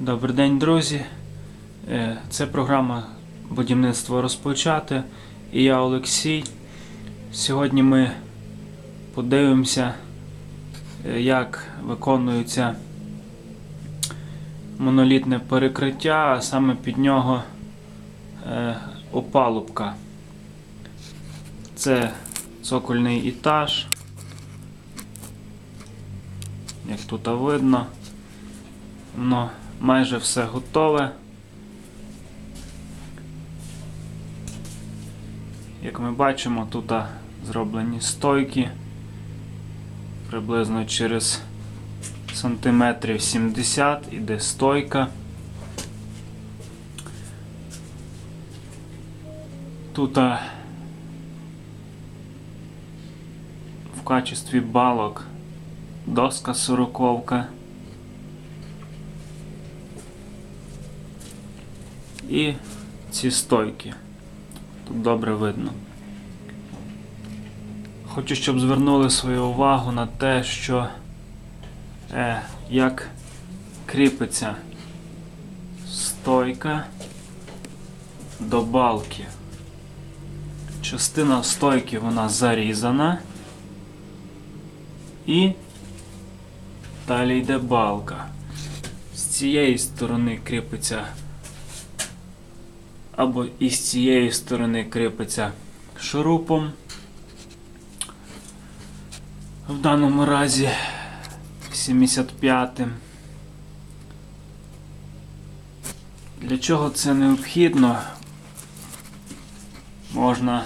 Добрий день, друзі. Е, Це програма Будівництво розпочати. І я Олексій. Сьогодні ми подивимося, е, як виконується монолітне перекриття, а саме під нього е, опалубка. Це цокольний етаж. Як тут видно. Воно майже все готове. Як ми бачимо, тут зроблені стойки приблизно через сантиметрів 70 іде стойка. Тут в качестві балок доска сороковка. І ці стойки. Тут добре видно. Хочу, щоб звернули свою увагу на те, що е, як кріпиться стойка до балки. Частина стойки вона зарізана. І далі йде балка. З цієї сторони кріпиться або із цієї сторони кріпиться шурупом. В даному разі 75-м. Для чого це необхідно? Можна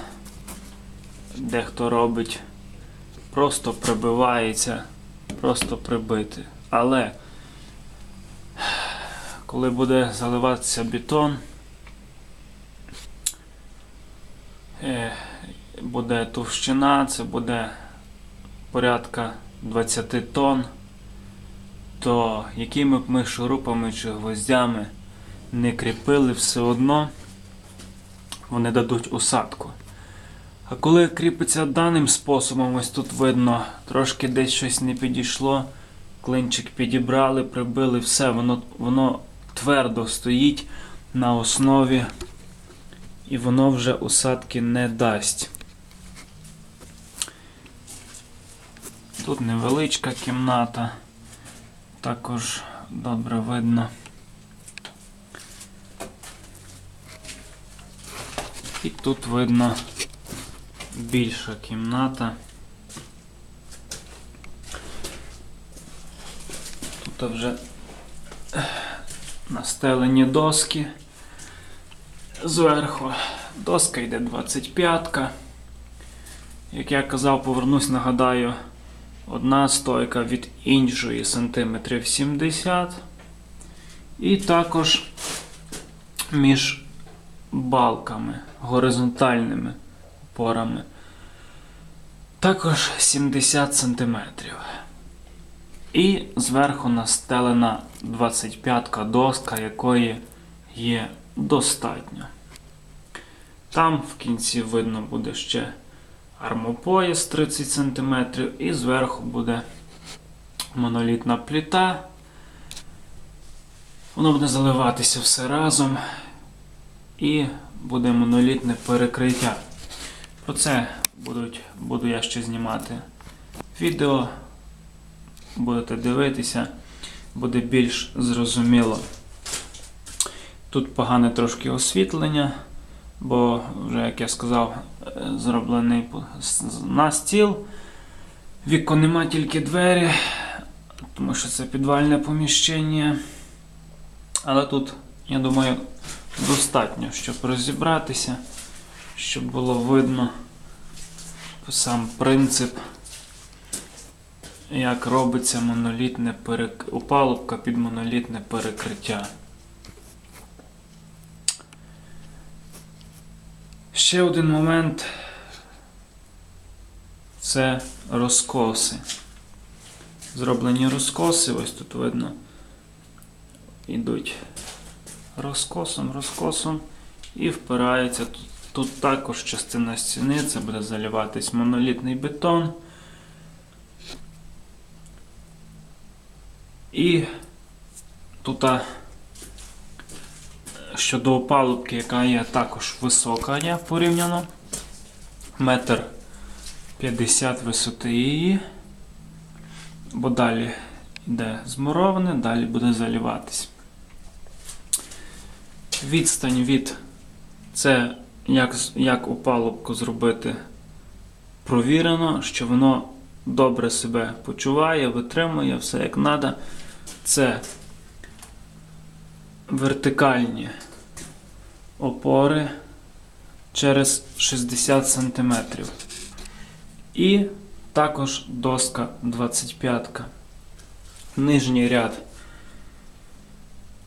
дехто робить, просто прибивається, просто прибити. Але коли буде заливатися бетон, е, буде товщина, це буде порядка 20 тонн, то якими б ми шурупами чи гвоздями не кріпили, все одно вони дадуть усадку. А коли кріпиться даним способом, ось тут видно, трошки десь щось не підійшло, клинчик підібрали, прибили, все, воно, воно твердо стоїть на основі і воно вже усадки не дасть. Тут невеличка кімната, також добре видно. І тут видно більша кімната. Тут вже настелені доски. Зверху доска йде 25-ка. Як я казав, повернусь, нагадаю, одна стойка від іншої сантиметрів 70. І також між балками, горизонтальними опорами. Також 70 сантиметрів. І зверху настелена 25-ка доска, якої є достатньо. Там в кінці видно буде ще армопояс 30 см і зверху буде монолітна пліта. Воно буде заливатися все разом і буде монолітне перекриття. Про це будуть, буду я ще знімати відео. Будете дивитися, буде більш зрозуміло. Тут погане трошки освітлення, бо вже, як я сказав, зроблений на стіл. Вікон нема тільки двері, тому що це підвальне поміщення. Але тут, я думаю, достатньо, щоб розібратися, щоб було видно сам принцип, як робиться монолітне перек... опалубка під монолітне перекриття. Ще один момент це розкоси. Зроблені розкоси, ось тут видно, йдуть розкосом, розкосом і впирається. Тут, тут також частина стіни, це буде заливатись монолітний бетон. І тут щодо опалубки, яка є також висока є порівняно. Метр 50 висоти її. Бо далі йде змуроване, далі буде заліватись. Відстань від це як, як опалубку зробити провірено, що воно добре себе почуває, витримує, все як треба. Це вертикальні опори через 60 см. І також доска 25. -ка. Нижній ряд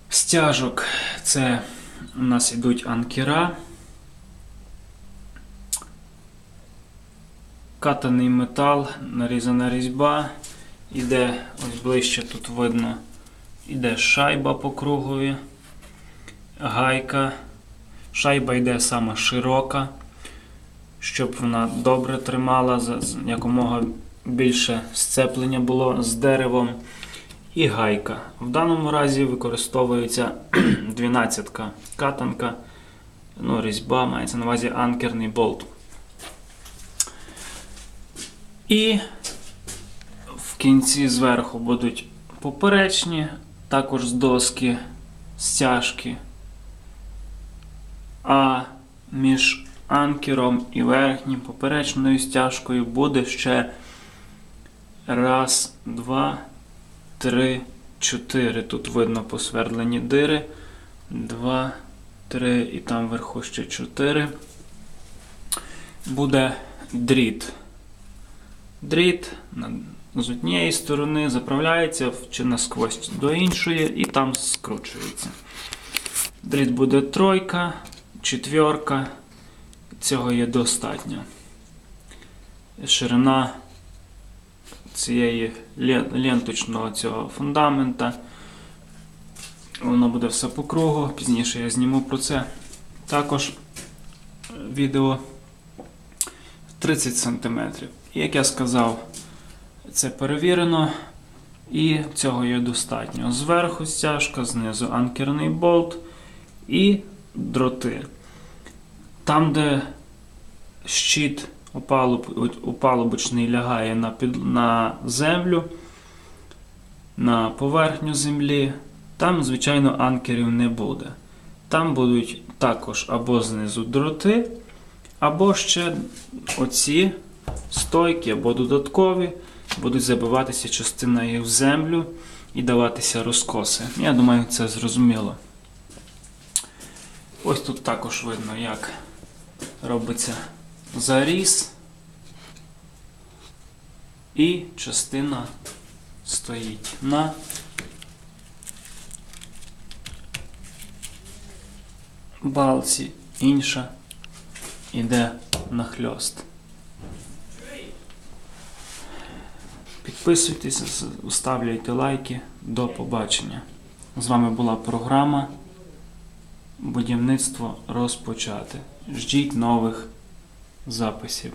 стяжок це у нас йдуть анкера. Катаний метал, нарізана різьба. Іде ось ближче тут видно, іде шайба по кругові, гайка. Шайба йде саме широка, щоб вона добре тримала, якомога більше сцеплення було з деревом. І гайка. В даному разі використовується 12-ка катанка, ну, різьба, мається на увазі анкерний болт. І в кінці зверху будуть поперечні, також з доски, стяжки. А між анкером і верхнім поперечною стяжкою буде ще раз, два, три, чотири. Тут видно посвердлені дири. Два, три і там вверху ще чотири. Буде дріт. Дріт з однієї сторони заправляється чи насквозь до іншої і там скручується. Дріт буде тройка, четверка. Цього є достатньо. Ширина цієї ленточного цього фундамента. Воно буде все по кругу. Пізніше я зніму про це. Також е, відео 30 см. Як я сказав, це перевірено. І цього є достатньо. Зверху стяжка, знизу анкерний болт і дроти. Там, де щит опалуб, опалубочний лягає на, під, на землю, на поверхню землі, там, звичайно, анкерів не буде. Там будуть також або знизу дроти, або ще оці стойки, або додаткові, будуть забиватися частиною в землю і даватися розкоси. Я думаю, це зрозуміло. Ось тут також видно, як робиться заріз. І частина стоїть на балці, інша іде на хльост. Підписуйтесь, ставляйте лайки. До побачення. З вами була програма Будівництво розпочати. Ждіть нових записів.